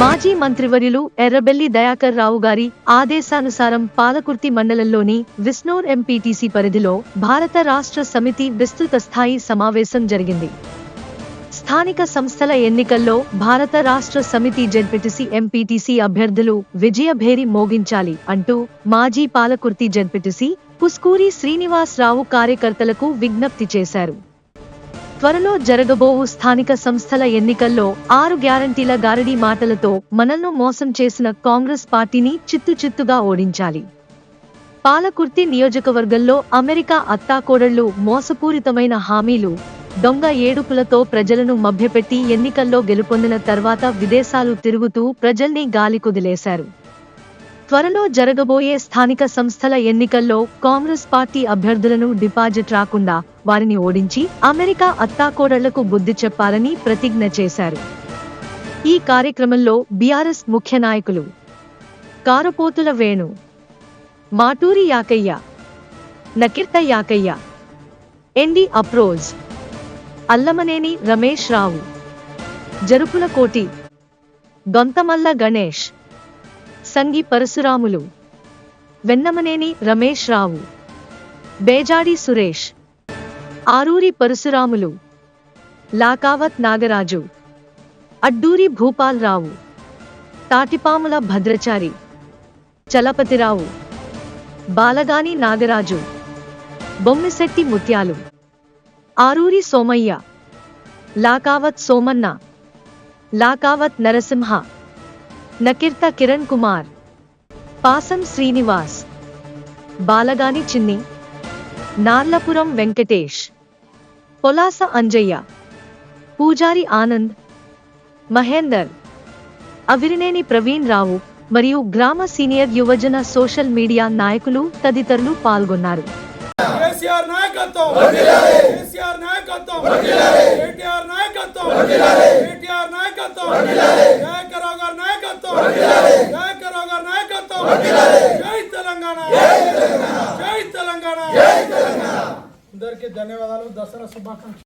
మాజీ మంత్రివర్యులు ఎర్రబెల్లి దయాకర్ రావు గారి ఆదేశానుసారం పాలకుర్తి మండలంలోని విస్నోర్ ఎంపీటీసీ పరిధిలో భారత రాష్ట్ర సమితి విస్తృత స్థాయి సమావేశం జరిగింది. స్థానిక సంస్థల ఎన్నికల్లో భారత రాష్ట్ర సమితి జెడ్పీటీసీ ఎంపీటీసీ అభ్యర్థులు విజయభేరి మోగించాలి అంటూ మాజీ పాలకుర్తి జెడ్పీటీసీ పుస్కూరి శ్రీనివాస్ రావు కార్యకర్తలకు విజ్ఞప్తి చేశారు. త్వరలో జరగబోవు స్థానిక సంస్థల ఎన్నికల్లో ఆరు గ్యారంటీల గారడీ మాటలతో మనల్ని మోసం చేసిన కాంగ్రెస్ పార్టీని చిత్తు చిత్తుగా ఓడించాలి. పాలకుర్తి నియోజకవర్గంలో అమెరికా అత్తాకోడళ్ళు మోసపూరితమైన హామీలు దొంగ ఏడుపులతో ప్రజలను మభ్యపెట్టి ఎన్నికల్లో గెలుపొందిన తర్వాత విదేశాలు తిరుగుతూ ప్రజల్ని గాలికుదిలేశారు త్వరలో జరగబోయే స్థానిక సంస్థల ఎన్నికల్లో కాంగ్రెస్ పార్టీ అభ్యర్థులను డిపాజిట్ రాకుండా వారిని ఓడించి అమెరికా అత్తాకోడళ్ళకు బుద్ధి చెప్పాలని ప్రతిజ్ఞ చేశారు. ఈ కార్యక్రమంలో బీఆర్ఎస్ ముఖ్య నాయకులు కారపోతుల వేణు మాటూరి యాకయ్య నకిర్త యాకయ్య ఎండి అప్రోజ్ అల్లమనేని రమేష్ రావు జరుపుల కోటి దొంతమల్ల గణేష్ సంగి పరశురాములు వెన్నమనేని రమేష్ రావు బేజాడి సురేష్ ఆరూరి పరశురాములు. లాకావత్ నాగరాజు. అడ్డూరి భూపాల్ రావు తాటిపాముల భద్రచారి. చలపతిరావు. బాలగాని నాగరాజు. బొమ్మిశెట్టి ముత్యాలు. ఆరూరి సోమయ్య. లాకావత్ సోమన్న. లాకావత్ నరసింహ. నకిర్త కిరణ్ కుమార్. పాసం శ్రీనివాస్. బాలగాని చిన్ని. నార్లపురం వెంకటేష్. పొలాస అంజయ్య పూజారి ఆనంద్ మహేందర్ అవిరినేని ప్రవీణ్ రావు మరియు గ్రామ సీనియర్ యువజన సోషల్ మీడియా నాయకులు తదితరులు పాల్గొన్నారు. కేసీఆర్ నాయకత్వం! కేసీఆర్ నాయకత్వం! కేటీఆర్ నాయకత్వం! కేటీఆర్ నాయకత్వం! గారి నాయకత్వం! గారి నాయకత్వం! జై తెలంగాణ! జై తెలంగాణ! అందరికీ ధన్యవాదాలు. దసరా శుభాకాంక్షలు.